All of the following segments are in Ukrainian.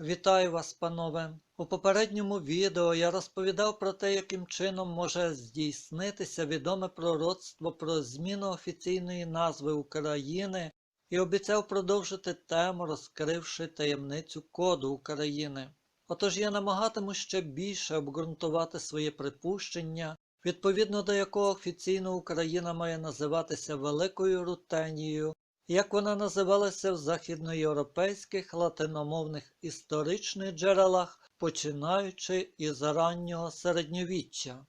Вітаю вас, панове! У попередньому відео я розповідав про те, яким чином може здійснитися відоме пророцтво про зміну офіційної назви України і обіцяв продовжити тему, розкривши таємницю коду України. Отож я намагатиму ще більше обґрунтувати своє припущення, відповідно до якого офіційно Україна має називатися Великою Рутенією, як вона називалася в західноєвропейських латиномовних історичних джерелах, починаючи із раннього середньовіччя.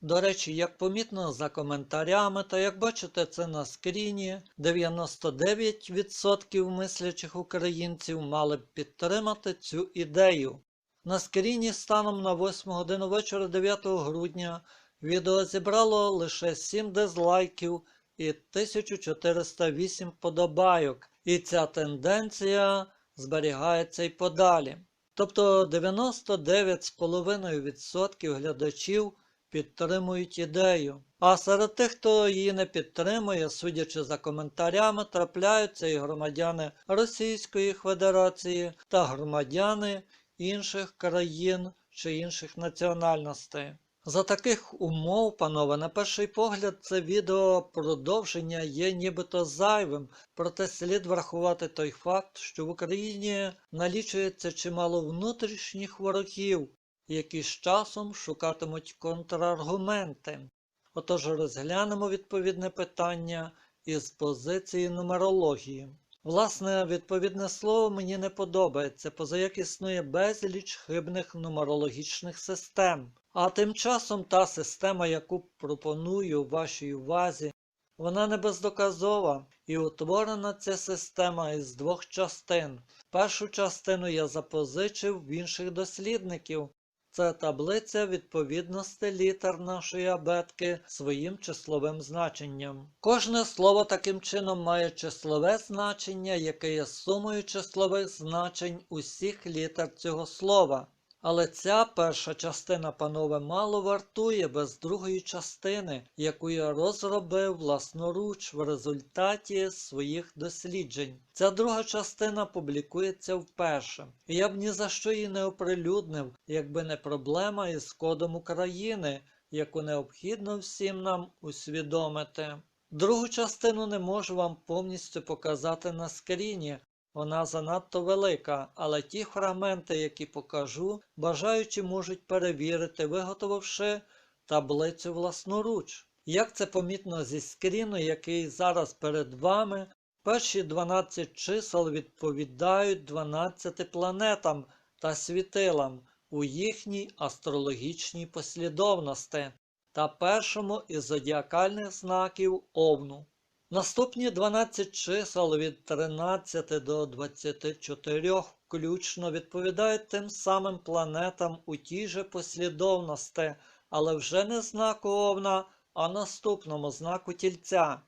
До речі, як помітно за коментарями, та як бачите це на скріні, 99% мислячих українців мали б підтримати цю ідею. На скріні станом на 8 годину вечора 9 грудня відео зібрало лише 7 дизлайків і 1408 подобайок, і ця тенденція зберігається і подалі. Тобто 99,5% глядачів підтримують ідею. А серед тих, хто її не підтримує, судячи за коментарями, трапляються і громадяни Російської Федерації та громадяни інших країн чи інших національностей. За таких умов, панове, на перший погляд, це відео продовження є нібито зайвим, проте слід врахувати той факт, що в Україні налічується чимало внутрішніх ворогів, які з часом шукатимуть контраргументи. Отож розглянемо відповідне питання із позиції нумерології. Власне, відповідне слово мені не подобається, поза як існує безліч хибних нумерологічних систем. А тим часом та система, яку пропоную вашій увазі, вона не бездоказова і утворена ця система із двох частин. Першу частину я запозичив в інших дослідників. Це таблиця відповідності літер нашої абетки своїм числовим значенням. Кожне слово таким чином має числове значення, яке є сумою числових значень усіх літер цього слова. Але ця перша частина, панове, мало вартує без другої частини, яку я розробив власноруч в результаті своїх досліджень. Ця друга частина публікується вперше. І я б ні за що її не оприлюднив, якби не проблема із кодом України, яку необхідно всім нам усвідомити. Другу частину не можу вам повністю показати на скріні, вона занадто велика, але ті фрагменти, які покажу, бажаючі можуть перевірити, виготовивши таблицю власноруч. Як це помітно зі скріну, який зараз перед вами, перші 12 чисел відповідають 12 планетам та світилам у їхній астрологічній послідовності та першому із зодіакальних знаків Овну. Наступні 12 чисел від 13 до 24 включно відповідають тим самим планетам у тій же послідовності, але вже не знаку Овна, а наступному знаку тільця.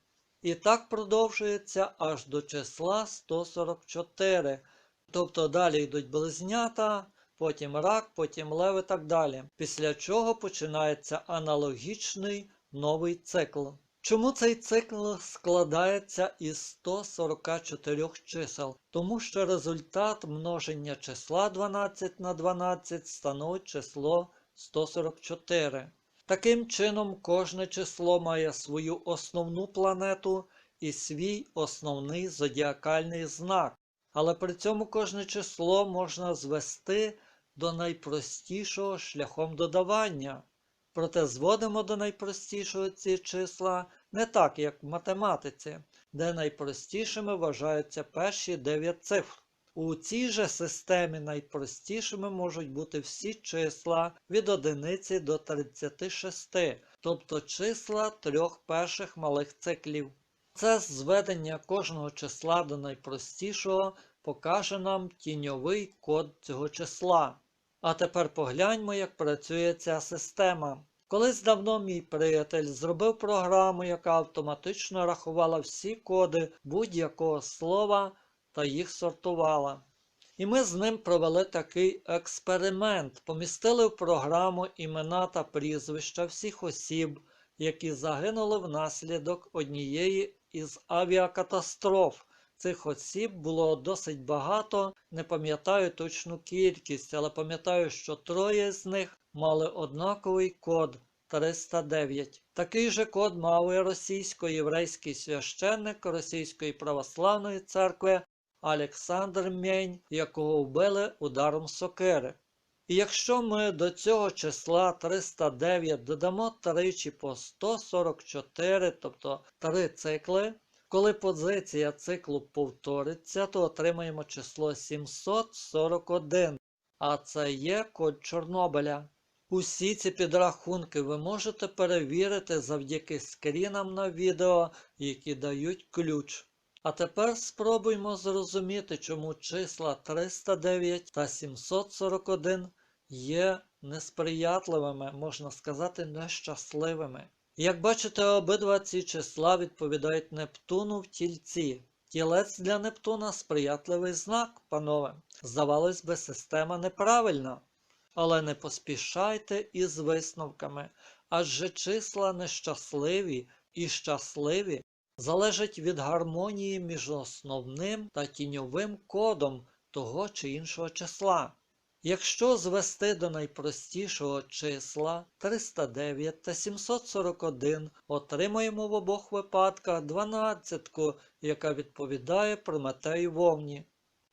І так продовжується аж до числа 144. Тобто далі йдуть близнята, потім рак, потім лев і так далі. Після чого починається аналогічний новий цикл. Чому цей цикл складається із 144 чисел? Тому що результат множення числа 12 на 12 становить число 144. Таким чином, кожне число має свою основну планету і свій основний зодіакальний знак. Але при цьому кожне число можна звести до найпростішого шляхом додавання. Проте зводимо до найпростішого ці числа не так, як в математиці, де найпростішими вважаються перші 9 цифр. У цій же системі найпростішими можуть бути всі числа від 1 до 36, тобто числа трьох перших малих циклів. Це зведення кожного числа до найпростішого покаже нам тіньовий код цього числа. А тепер погляньмо, як працює ця система. Колись давно мій приятель зробив програму, яка автоматично рахувала всі коди будь-якого слова та їх сортувала. І ми з ним провели такий експеримент, помістили в програму імена та прізвища всіх осіб, які загинули внаслідок однієї із авіакатастроф Цих осіб було досить багато, не пам'ятаю точну кількість, але пам'ятаю, що троє з них мали однаковий код 309. Такий же код мав і російсько-єврейський священник Російської православної церкви Олександр Мєнь, якого вбили ударом сокири. І якщо ми до цього числа 309 додамо тричі по 144, тобто три цикли, коли позиція циклу повториться, то отримаємо число 741, а це є код Чорнобиля. Усі ці підрахунки ви можете перевірити завдяки скрінам на відео, які дають ключ. А тепер спробуймо зрозуміти, чому числа 309 та 741 є несприятливими, можна сказати, нещасливими. Як бачите, обидва ці числа відповідають Нептуну в тільці. Тілець для Нептуна сприятливий знак, панове. Здавалось би, система неправильна. Але не поспішайте із висновками, адже числа нещасливі і щасливі залежать від гармонії між основним та тіньовим кодом того чи іншого числа. Якщо звести до найпростішого числа 309 та 741, отримаємо в обох випадках дванадцятку, яка відповідає Прометею вовні.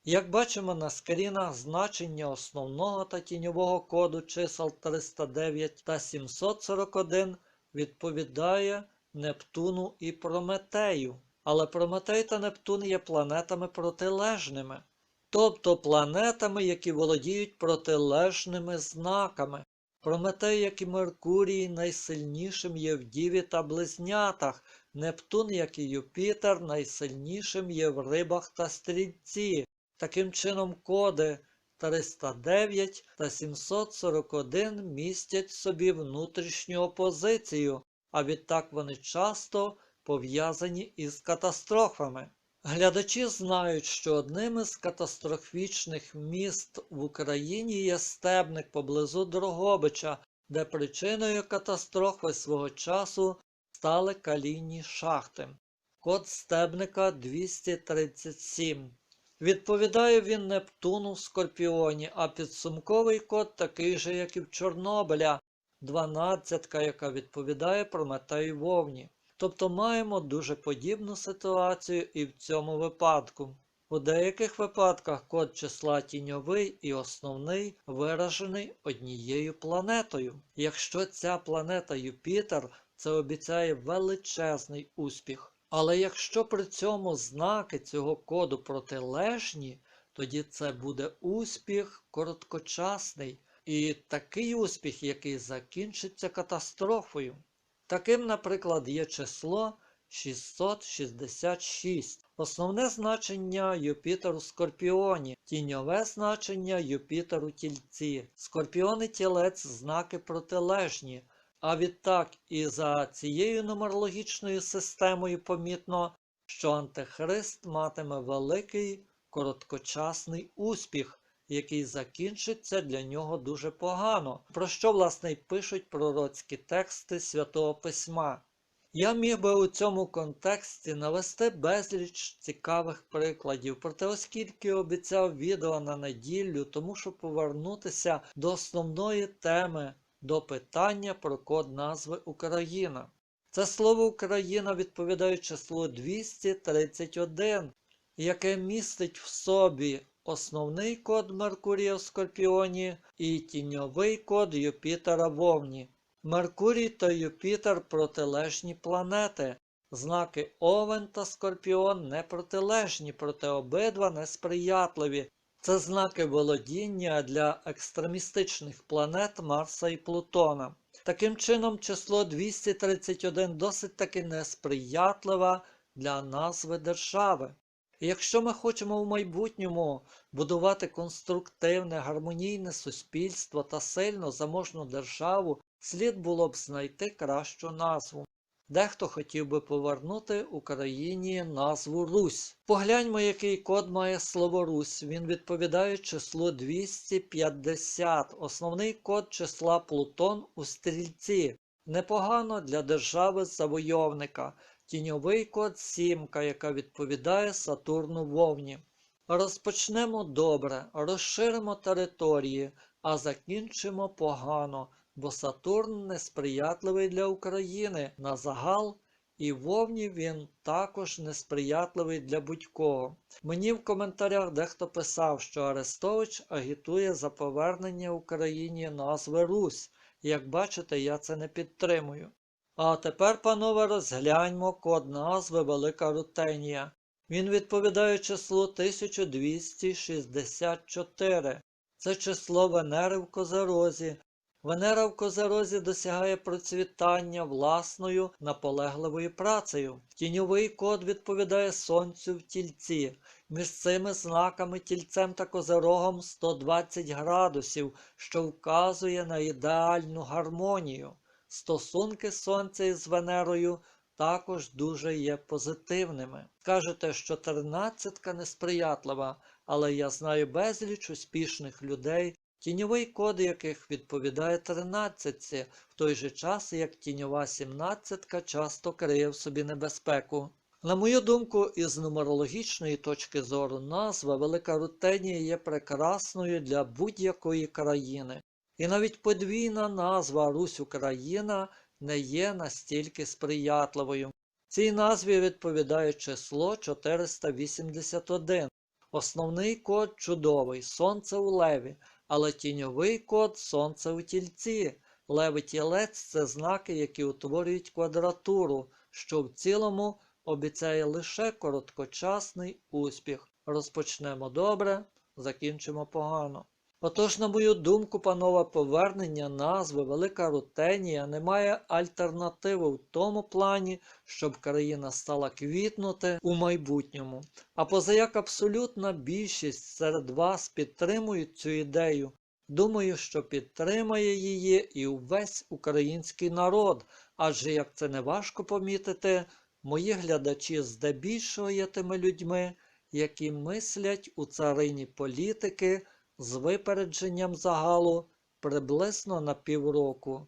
Як бачимо на скрінах, значення основного та тіньового коду чисел 309 та 741 відповідає Нептуну і Прометею. Але Прометей та Нептун є планетами протилежними, тобто планетами, які володіють протилежними знаками. Прометей, як і Меркурій, найсильнішим є в Діві та Близнятах, Нептун, як і Юпітер, найсильнішим є в рибах та стрільці. Таким чином, коди 309 та 741 містять собі внутрішню опозицію, а відтак вони часто пов'язані із катастрофами. Глядачі знають, що одним із катастрофічних міст в Україні є стебник поблизу Дрогобича, де причиною катастрофи свого часу стали калійні шахти. Код стебника 237. Відповідає він Нептуну в Скорпіоні, а підсумковий код такий же, як і в Чорнобиля, 12, яка відповідає Прометею вовні. Тобто маємо дуже подібну ситуацію і в цьому випадку. У деяких випадках код числа тіньовий і основний виражений однією планетою. Якщо ця планета Юпітер, це обіцяє величезний успіх. Але якщо при цьому знаки цього коду протилежні, тоді це буде успіх короткочасний і такий успіх, який закінчиться катастрофою. Таким, наприклад, є число 666, основне значення Юпітер у Скорпіоні, тіньове значення Юпітер у Тільці. Скорпіон і тілець знаки протилежні. А відтак і за цією нумерологічною системою помітно, що Антихрист матиме великий короткочасний успіх, який закінчиться для нього дуже погано, про що, власне, й пишуть пророцькі тексти Святого Письма. Я міг би у цьому контексті навести безліч цікавих прикладів, проте оскільки обіцяв відео на неділю, то мушу повернутися до основної теми до питання про код назви Україна. Це слово Україна відповідає числу 231, яке містить в собі основний код Меркурія в Скорпіоні і тіньовий код Юпітера в Овні. Меркурій та Юпітер протилежні планети. Знаки Овен та Скорпіон не протилежні, проте обидва несприятливі. Це знаки володіння для екстремістичних планет Марса і Плутона. Таким чином, число 231 досить таки несприятливе для назви держави. Якщо ми хочемо в майбутньому будувати конструктивне, гармонійне суспільство та сильно заможну державу, слід було б знайти кращу назву. Дехто хотів би повернути Україні назву Русь. Погляньмо, який код має слово Русь. Він відповідає числу 250, основний код числа Плутон у стрільці. Непогано для держави-завойовника. Тіньовий код сімка, яка відповідає Сатурну вовні. Розпочнемо добре, розширимо території, а закінчимо погано, бо Сатурн несприятливий для України на загал, і вовні він також несприятливий для будь-кого. Мені в коментарях дехто писав, що Арестович агітує за повернення Україні назви Русь. Як бачите, я це не підтримую. А тепер, панове, розгляньмо код назви Велика Рутенія. Він відповідає числу 1264. Це число Венери в Козерозі. Венера в Козерозі досягає процвітання власною наполегливою працею. Тіньовий код відповідає Сонцю в тільці. Між цими знаками тільцем та козерогом 120 градусів, що вказує на ідеальну гармонію. Стосунки Сонця із Венерою також дуже є позитивними. Кажете, що тринадцятка несприятлива, але я знаю безліч успішних людей, тіньовий код яких відповідає тринадцятці, в той же час як тіньова сімнадцятка часто криє в собі небезпеку. На мою думку, із нумерологічної точки зору, назва Велика Рутенія є прекрасною для будь-якої країни. І навіть подвійна назва Русь Україна не є настільки сприятливою. Цій назві відповідає число 481. Основний код чудовий Сонце у Леві, але тіньовий код Сонце у тільці. Лев і тілець це знаки, які утворюють квадратуру, що в цілому обіцяє лише короткочасний успіх. Розпочнемо добре, закінчимо погано. Отож, на мою думку, панове, повернення назви Велика Рутенія не має альтернативи в тому плані, щоб країна стала квітнути у майбутньому. А позаяк абсолютна більшість серед вас підтримують цю ідею, думаю, що підтримає її і увесь український народ, адже як це не важко помітити, мої глядачі здебільшого є тими людьми, які мислять у царині політики з випередженням загалу приблизно на півроку.